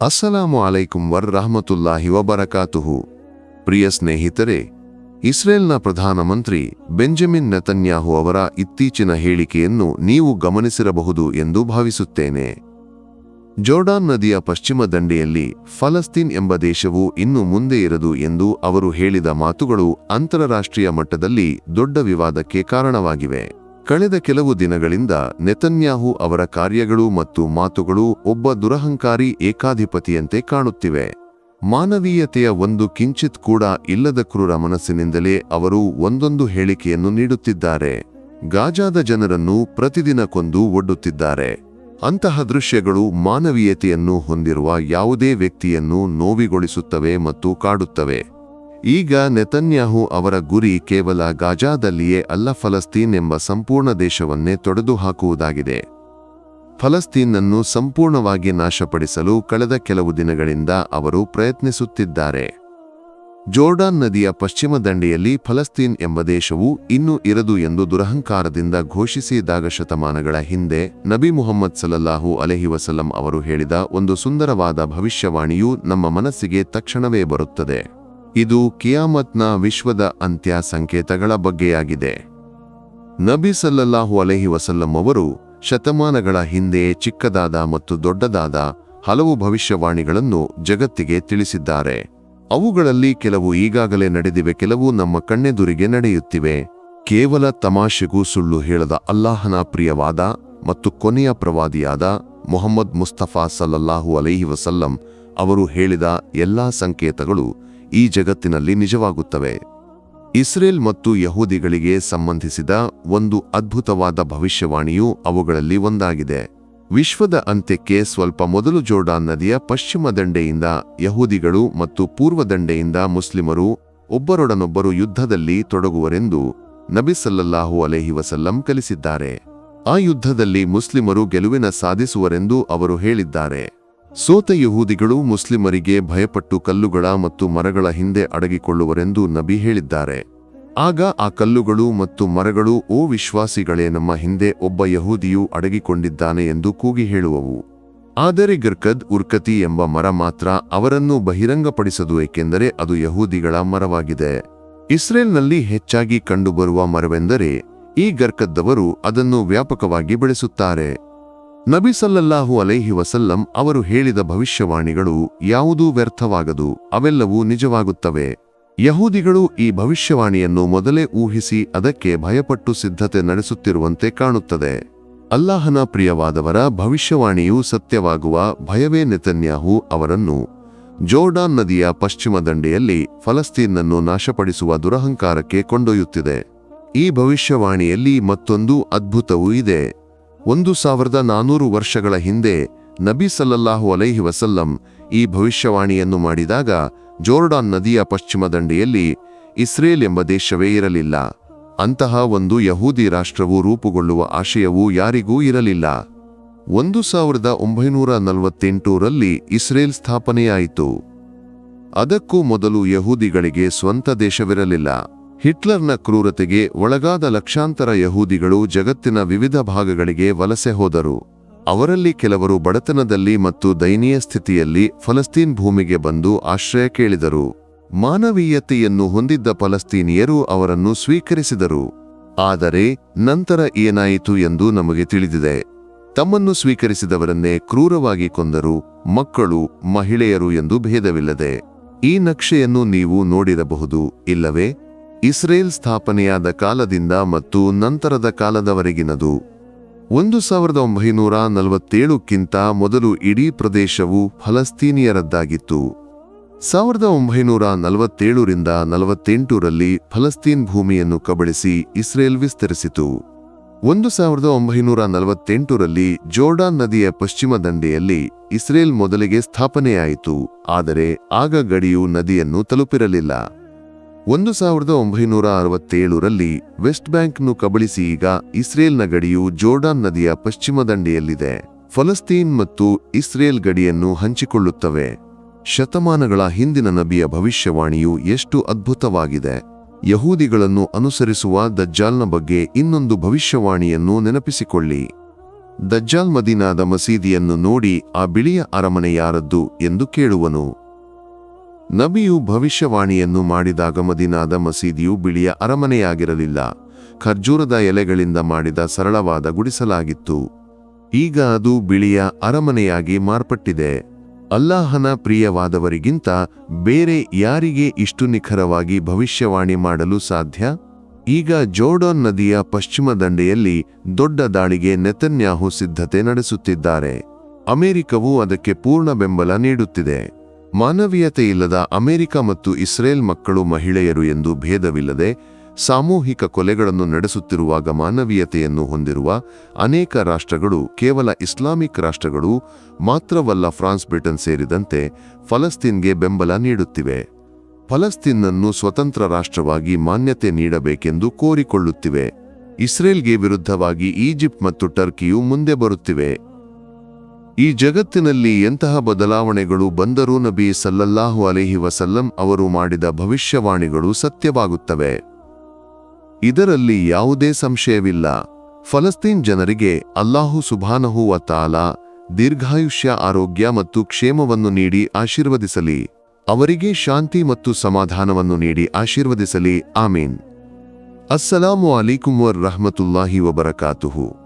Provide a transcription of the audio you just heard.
ಅಸ್ಸಲಾಮು ಅಲೈಕುಂ ವರ್ ರಹಮತುಲ್ಲಾಹಿ ವಬರಕಾತುಹು. ಪ್ರಿಯ ಸ್ನೇಹಿತರೆ, ಇಸ್ರೇಲ್ನ ಪ್ರಧಾನಮಂತ್ರಿ ಬೆಂಜಮಿನ್ ನೆತನ್ಯಾಹು ಅವರ ಇತ್ತೀಚಿನ ಹೇಳಿಕೆಯನ್ನು ನೀವು ಗಮನಿಸಿರಬಹುದು ಎಂದು ಭಾವಿಸುತ್ತೇನೆ. ಜೋರ್ಡಾನ್ ನದಿಯ ಪಶ್ಚಿಮ ದಂಡೆಯಲ್ಲಿ ಫಲಸ್ತೀನ್ ಎಂಬ ದೇಶವು ಇನ್ನು ಮುಂದೆ ಇರದು ಎಂದು ಅವರು ಹೇಳಿದ ಮಾತುಗಳು ಅಂತಾರಾಷ್ಟ್ರೀಯ ಮಟ್ಟದಲ್ಲಿ ದೊಡ್ಡ ವಿವಾದಕ್ಕೆ ಕಾರಣವಾಗಿವೆ. ಕಳೆದ ಕೆಲವು ದಿನಗಳಿಂದ ನೆತನ್ಯಾಹು ಅವರ ಕಾರ್ಯಗಳು ಮತ್ತು ಮಾತುಗಳು ಒಬ್ಬ ದುರಹಂಕಾರಿ ಏಕಾಧಿಪತಿಯಂತೆ ಕಾಣುತ್ತಿವೆ. ಮಾನವೀಯತೆಯ ಒಂದು ಕಿಂಚಿತ್ ಕೂಡ ಇಲ್ಲದ ಕ್ರೂರ ಮನಸ್ಸಿನಿಂದಲೇ ಅವರು ಒಂದೊಂದು ಹೇಳಿಕೆಯನ್ನು ನೀಡುತ್ತಿದ್ದಾರೆ. ಗಾಜಾದ ಜನರನ್ನು ಪ್ರತಿದಿನ ಕೊಂದು ಒಡ್ಡುತ್ತಿದ್ದಾರೆ. ಅಂತಹ ದೃಶ್ಯಗಳು ಮಾನವೀಯತೆಯನ್ನು ಹೊಂದಿರುವ ಯಾವುದೇ ವ್ಯಕ್ತಿಯನ್ನು ನೋವಿಗೊಳಿಸುತ್ತವೆ ಮತ್ತು ಕಾಡುತ್ತವೆ. ಈಗ ನೆತನ್ಯಾಹು ಅವರ ಗುರಿ ಕೇವಲ ಗಾಜಾದಲ್ಲಿಯೇ ಅಲ್ಲ ಫಲಸ್ತೀನ್ ಎಂಬ ಸಂಪೂರ್ಣ ದೇಶವನ್ನೇ ತೊಡೆದುಹಾಕುವುದಾಗಿದೆ. ಫಲಸ್ತೀನನ್ನು ಸಂಪೂರ್ಣವಾಗಿ ನಾಶಪಡಿಸಲು ಕಳೆದ ಕೆಲವು ದಿನಗಳಿಂದ ಅವರು ಪ್ರಯತ್ನಿಸುತ್ತಿದ್ದಾರೆ. ಜೋರ್ಡಾನ್ ನದಿಯ ಪಶ್ಚಿಮ ದಂಡೆಯಲ್ಲಿ ಫಲಸ್ತೀನ್ ಎಂಬ ದೇಶವು ಇನ್ನೂ ಇರದು ಎಂದು ದುರಹಂಕಾರದಿಂದ ಘೋಷಿಸಿದಾಗ ಶತಮಾನಗಳ ಹಿಂದೆ ನಬಿ ಮುಹಮ್ಮದ್ ಸಲಲ್ಲಾಹು ಅಲೆಹಿ ವಸಲಂ ಅವರು ಹೇಳಿದ ಒಂದು ಸುಂದರವಾದ ಭವಿಷ್ಯವಾಣಿಯು ನಮ್ಮ ಮನಸ್ಸಿಗೆ ತಕ್ಷಣವೇ ಬರುತ್ತದೆ. ಇದು ಕಿಯಾಮತ್ನ ವಿಶ್ವದ ಅಂತ್ಯ ಸಂಕೇತಗಳ ಬಗ್ಗೆಯಾಗಿದೆ. ನಬಿ ಸಲ್ಲಲ್ಲಾಹು ಅಲೆಹಿ ವಸಲ್ಲಂ ಅವರು ಶತಮಾನಗಳ ಹಿಂದೆಯೇ ಚಿಕ್ಕದಾದ ಮತ್ತು ದೊಡ್ಡದಾದ ಹಲವು ಭವಿಷ್ಯವಾಣಿಗಳನ್ನು ಜಗತ್ತಿಗೆ ತಿಳಿಸಿದ್ದಾರೆ. ಅವುಗಳಲ್ಲಿ ಕೆಲವು ಈಗಾಗಲೇ ನಡೆದಿವೆ, ಕೆಲವು ನಮ್ಮ ಕಣ್ಣೆದುರಿಗೆ ನಡೆಯುತ್ತಿವೆ. ಕೇವಲ ತಮಾಷೆಗೂ ಸುಳ್ಳು ಹೇಳದ ಅಲ್ಲಾಹನ ಪ್ರಿಯವಾದ ಮತ್ತು ಕೊನೆಯ ಪ್ರವಾದಿಯಾದ ಮೊಹಮ್ಮದ್ ಮುಸ್ತಫಾ ಸಲ್ಲಲ್ಲಾಹು ಅಲೈಹಿ ವಸಲ್ಲಂ ಅವರು ಹೇಳಿದ ಎಲ್ಲಾ ಸಂಕೇತಗಳು ಈ ಜಗತ್ತಿನಲ್ಲಿ ನಿಜವಾಗುತ್ತವೆ. ಇಸ್ರೇಲ್ ಮತ್ತು ಯಹೂದಿಗಳಿಗೆ ಸಂಬಂಧಿಸಿದ ಒಂದು ಅದ್ಭುತವಾದ ಭವಿಷ್ಯವಾಣಿಯು ಅವುಗಳಲ್ಲಿ ಒಂದಾಗಿದೆ. ವಿಶ್ವದ ಅಂತ್ಯಕ್ಕೆ ಸ್ವಲ್ಪ ಮೊದಲು ಜೋರ್ಡಾನ್ ನದಿಯ ಪಶ್ಚಿಮ ದಂಡೆಯಿಂದ ಯಹೂದಿಗಳು ಮತ್ತು ಪೂರ್ವ ದಂಡೆಯಿಂದ ಮುಸ್ಲಿಮರು ಒಬ್ಬರೊಡನೊಬ್ಬರು ಯುದ್ಧದಲ್ಲಿ ತೊಡಗುವರೆಂದು ನಬಿ ಸಲ್ಲಲ್ಲಾಹು ಅಲೆಹಿ ವಸಲ್ಲಂ ಕಲಿಸಿದ್ದಾರೆ. ಆ ಯುದ್ಧದಲ್ಲಿ ಮುಸ್ಲಿಮರು ಗೆಲುವಿನ ಸಾಧಿಸುವರೆಂದು ಅವರು ಹೇಳಿದ್ದಾರೆ. ಸೋತ ಯಹೂದಿಗಳು ಮುಸ್ಲಿಮರಿಗೆ ಭಯಪಟ್ಟು ಕಲ್ಲುಗಳ ಮತ್ತು ಮರಗಳ ಹಿಂದೆ ಅಡಗಿಕೊಳ್ಳುವರೆಂದು ನಬಿ ಹೇಳಿದ್ದಾರೆ. ಆಗ ಆ ಕಲ್ಲುಗಳು ಮತ್ತು ಮರಗಳು, ಓ ವಿಶ್ವಾಸಿಗಳೇ, ನಮ್ಮ ಹಿಂದೆ ಒಬ್ಬ ಯಹೂದಿಯು ಅಡಗಿಕೊಂಡಿದ್ದಾನೆ ಎಂದು ಕೂಗಿ ಹೇಳುವವು. ಆದರೆ ಗರ್ಕದ್ ಉರ್ಕತಿ ಎಂಬ ಮರ ಮಾತ್ರ ಅವರನ್ನು ಬಹಿರಂಗಪಡಿಸದು, ಏಕೆಂದರೆ ಅದು ಯಹೂದಿಗಳ ಮರವಾಗಿದೆ. ಇಸ್ರೇಲ್ನಲ್ಲಿ ಹೆಚ್ಚಾಗಿ ಕಂಡುಬರುವ ಮರವೆಂದರೆ ಈ ಗರ್ಕದ್ದವರು ಅದನ್ನು ವ್ಯಾಪಕವಾಗಿ ಬೆಳೆಸುತ್ತಾರೆ. ನಬಿ ಸಲ್ಲಲ್ಲಾಹು ಅಲೈಹಿ ವಸಲ್ಲಂ ಅವರು ಹೇಳಿದ ಭವಿಷ್ಯವಾಣಿಗಳು ಯಾವುದೂ ವ್ಯರ್ಥವಾಗದು, ಅವೆಲ್ಲವೂ ನಿಜವಾಗುತ್ತವೆ. ಯಹೂದಿಗಳು ಈ ಭವಿಷ್ಯವಾಣಿಯನ್ನು ಮೊದಲೇ ಊಹಿಸಿ ಅದಕ್ಕೆ ಭಯಪಟ್ಟು ಸಿದ್ಧತೆ ನಡೆಸುತ್ತಿರುವಂತೆ ಕಾಣುತ್ತದೆ. ಅಲ್ಲಾಹನ ಪ್ರಿಯವಾದವರ ಭವಿಷ್ಯವಾಣಿಯು ಸತ್ಯವಾಗುವ ಭಯವೇ ನೆತನ್ಯಾಹು ಅವರನ್ನು. ಜೋರ್ಡಾನ್ ನದಿಯ ಪಶ್ಚಿಮ ದಂಡೆಯಲ್ಲಿ ಫಲಸ್ತೀನನ್ನು ನಾಶಪಡಿಸುವ ದುರಹಂಕಾರಕ್ಕೆ ಕೊಂಡೊಯ್ಯುತ್ತಿದೆ. ಈ ಭವಿಷ್ಯವಾಣಿಯಲ್ಲಿ ಮತ್ತೊಂದು ಅದ್ಭುತವೂ ಇದೆ. ಒಂದು ಸಾವಿರದ ನಾನೂರು ವರ್ಷಗಳ ಹಿಂದೆ ನಬಿ ಸಲ್ಲಲ್ಲಾಹು ಅಲೈಹಿ ವಸಲ್ಲಂ ಈ ಭವಿಷ್ಯವಾಣಿಯನ್ನು ಮಾಡಿದಾಗ ಜೋರ್ಡಾನ್ ನದಿಯ ಪಶ್ಚಿಮ ದಂಡೆಯಲ್ಲಿ ಇಸ್ರೇಲ್ ಎಂಬ ದೇಶವೇ ಇರಲಿಲ್ಲ. ಅಂತಹ ಒಂದು ಯಹೂದಿ ರಾಷ್ಟ್ರವು ರೂಪುಗೊಳ್ಳುವ ಆಶಯವೂ ಯಾರಿಗೂ ಇರಲಿಲ್ಲ. ಒಂದು ಸಾವಿರದ ಒಂಬೈನೂರ ನಲವತ್ತೆಂಟರಲ್ಲಿ ಇಸ್ರೇಲ್ ಸ್ಥಾಪನೆಯಾಯಿತು. ಅದಕ್ಕೂ ಮೊದಲು ಯಹೂದಿಗಳಿಗೆ ಸ್ವಂತ ದೇಶವಿರಲಿಲ್ಲ. ಹಿಟ್ಲರ್ನ ಕ್ರೂರತೆಗೆ ಒಳಗಾದ ಲಕ್ಷಾಂತರ ಯಹೂದಿಗಳು ಜಗತ್ತಿನ ವಿವಿಧ ಭಾಗಗಳಿಗೆ ವಲಸೆ ಹೋದರು. ಅವರಲ್ಲಿ ಕೆಲವರು ಬಡತನದಲ್ಲಿ ಮತ್ತು ದಯನೀಯ ಸ್ಥಿತಿಯಲ್ಲಿ ಫಲಸ್ತೀನ್ ಭೂಮಿಗೆ ಬಂದು ಆಶ್ರಯ ಕೇಳಿದರು. ಮಾನವೀಯತೆಯನ್ನು ಹೊಂದಿದ್ದ ಫಲಸ್ತೀನಿಯರು ಅವರನ್ನು ಸ್ವೀಕರಿಸಿದರು. ಆದರೆ, ನಂತರ ಏನಾಯಿತು ಎಂದು ನಮಗೆ ತಿಳಿದಿದೆ. ತಮ್ಮನ್ನು ಸ್ವೀಕರಿಸಿದವರನ್ನೇ ಕ್ರೂರವಾಗಿ ಕೊಂದರು, ಮಕ್ಕಳು, ಮಹಿಳೆಯರು ಎಂದು ಭೇದವಿಲ್ಲದೆ. ಈ ನಕ್ಷೆಯನ್ನು ನೀವು ನೋಡಿರಬಹುದು, ಇಲ್ಲವೇ? ಇಸ್ರೇಲ್ ಸ್ಥಾಪನೆಯಾದ ಕಾಲದಿಂದ ಮತ್ತು ನಂತರದ ಕಾಲದವರೆಗಿನದು. ಒಂದು ಸಾವಿರದ ಒಂಬೈನೂರ ನಲವತ್ತೇಳಕ್ಕಿಂತ ಮೊದಲು ಇಡೀ ಪ್ರದೇಶವು ಫಲಸ್ತೀನಿಯರದ್ದಾಗಿತ್ತು. ಸಾವಿರದ ಒಂಬೈನೂರ ನಲವತ್ತೇಳರಿಂದ ನಲವತ್ತೆಂಟರಲ್ಲಿ ಫಲಸ್ತೀನ್ ಭೂಮಿಯನ್ನು ಕಬಳಿಸಿ ಇಸ್ರೇಲ್ ವಿಸ್ತರಿಸಿತು. ಒಂದು ಸಾವಿರದ ಒಂಬೈನೂರ ನಲವತ್ತೆಂಟರಲ್ಲಿ ಜೋರ್ಡಾನ್ ನದಿಯ ಪಶ್ಚಿಮ ದಂಡೆಯಲ್ಲಿ ಇಸ್ರೇಲ್ ಮೊದಲಿಗೆ ಸ್ಥಾಪನೆಯಾಯಿತು, ಆದರೆ ಆಗ ಗಡಿಯು ನದಿಯನ್ನು ತಲುಪಿರಲಿಲ್ಲ. ಒಂದು ಸಾವಿರದ ಒಂಬೈನೂರ ಅರವತ್ತೇಳರಲ್ಲಿ ವೆಸ್ಟ್ ಬ್ಯಾಂಕ್ನು ಕಬಳಿಸಿ ಈಗ ಇಸ್ರೇಲ್ನ ಗಡಿಯು ಜೋರ್ಡಾನ್ ನದಿಯ ಪಶ್ಚಿಮ ದಂಡೆಯಲ್ಲಿದೆ. ಫಲಸ್ತೀನ್ ಮತ್ತು ಇಸ್ರೇಲ್ ಗಡಿಯನ್ನು ಹಂಚಿಕೊಳ್ಳುತ್ತವೆ. ಶತಮಾನಗಳ ಹಿಂದಿನ ನಬಿಯ ಭವಿಷ್ಯವಾಣಿಯು ಎಷ್ಟು ಅದ್ಭುತವಾಗಿದೆ. ಯಹೂದಿಗಳನ್ನು ಅನುಸರಿಸುವ ದಜ್ಜಾಲ್ನ ಬಗ್ಗೆ ಇನ್ನೊಂದು ಭವಿಷ್ಯವಾಣಿಯನ್ನು ನೆನಪಿಸಿಕೊಳ್ಳಿ. ದಜ್ಜಾಲ್ ಮದೀನಾದ ಮಸೀದಿಯನ್ನು ನೋಡಿ ಆ ಬಿಳಿಯ ಅರಮನೆ ಯಾರದ್ದು ಎಂದು ಕೇಳುವನು. ನಬಿಯು ಭವಿಷ್ಯವಾಣಿಯನ್ನು ಮಾಡಿದಾಗ ಮದೀನಾದ ಮಸೀದಿಯು ಬಿಳಿಯ ಅರಮನೆಯಾಗಿರಲಿಲ್ಲ. ಖರ್ಜೂರದ ಎಲೆಗಳಿಂದ ಮಾಡಿದ ಸರಳವಾದ ಗುಡಿಸಲಾಗಿತ್ತು. ಈಗ ಅದು ಬಿಳಿಯ ಅರಮನೆಯಾಗಿ ಮಾರ್ಪಟ್ಟಿದೆ. ಅಲ್ಲಾಹನ ಪ್ರಿಯವಾದವರಿಗಿಂತ ಬೇರೆ ಯಾರಿಗೆ ಇಷ್ಟು ನಿಖರವಾಗಿ ಭವಿಷ್ಯವಾಣಿ ಮಾಡಲು ಸಾಧ್ಯ? ಈಗ ಜೋರ್ಡಾನ್ ನದಿಯ ಪಶ್ಚಿಮ ದಂಡೆಯಲ್ಲಿ ದೊಡ್ಡ ದಾಳಿಗೆ ನೆತನ್ಯಾಹು ಸಿದ್ಧತೆ ನಡೆಸುತ್ತಿದ್ದಾರೆ. ಅಮೆರಿಕವು ಅದಕ್ಕೆ ಪೂರ್ಣ ಬೆಂಬಲ ನೀಡುತ್ತಿದೆ. ಮಾನವೀಯತೆ ಇಲ್ಲದ ಅಮೆರಿಕ ಮತ್ತು ಇಸ್ರೇಲ್ ಮಕ್ಕಳು ಮಹಿಳೆಯರು ಎಂದು ಭೇದವಿಲ್ಲದೆ ಸಾಮೂಹಿಕ ಕೊಲೆಗಳನ್ನು ನಡೆಸುತ್ತಿರುವಾಗ ಮಾನವೀಯತೆಯನ್ನು ಹೊಂದಿರುವ ಅನೇಕ ರಾಷ್ಟ್ರಗಳು, ಕೇವಲ ಇಸ್ಲಾಮಿಕ್ ರಾಷ್ಟ್ರಗಳು ಮಾತ್ರವಲ್ಲ ಫ್ರಾನ್ಸ್, ಬ್ರಿಟನ್ ಸೇರಿದಂತೆ ಫಲಸ್ತೀನ್ಗೆ ಬೆಂಬಲ ನೀಡುತ್ತಿವೆ. ಫಲಸ್ತೀನನ್ನು ಸ್ವತಂತ್ರ ರಾಷ್ಟ್ರವಾಗಿ ಮಾನ್ಯತೆ ನೀಡಬೇಕೆಂದು ಕೋರಿಕೊಳ್ಳುತ್ತಿವೆ. ಇಸ್ರೇಲ್ಗೆ ವಿರುದ್ಧವಾಗಿ ಈಜಿಪ್ಟ್ ಮತ್ತು ಟರ್ಕಿಯು ಮುಂದೆ ಬರುತ್ತಿವೆ. ಈ ಜಗತ್ತಿನಲ್ಲಿ ಎಂತಹ ಬದಲಾವಣೆಗಳು ಬಂದರೂ ನಬಿ ಸಲ್ಲಲ್ಲಾಹು ಅಲೈಹಿ ವಸಲ್ಲಂ ಅವರು ಮಾಡಿದ ಭವಿಷ್ಯವಾಣಿಗಳು ಸತ್ಯವಾಗುತ್ತವೆ. ಇದರಲ್ಲಿ ಯಾವುದೇ ಸಂಶಯವಿಲ್ಲ. ಫಲಸ್ತೀನ್ ಜನರಿಗೆ ಅಲ್ಲಾಹು ಸುಭಾನಹು ವತಾಲ ದೀರ್ಘಾಯುಷ್ಯ, ಆರೋಗ್ಯ ಮತ್ತು ಕ್ಷೇಮವನ್ನು ನೀಡಿ ಆಶೀರ್ವದಿಸಲಿ. ಅವರಿಗೆ ಶಾಂತಿ ಮತ್ತು ಸಮಾಧಾನವನ್ನು ನೀಡಿ ಆಶೀರ್ವದಿಸಲಿ. ಆಮೀನ್. ಅಸ್ಸಲಾಮು ಅಲೈಕುಂ ವರ್ ರಹಮತುಲ್ಲಾಹಿ ವಬರಕಾತುಹು.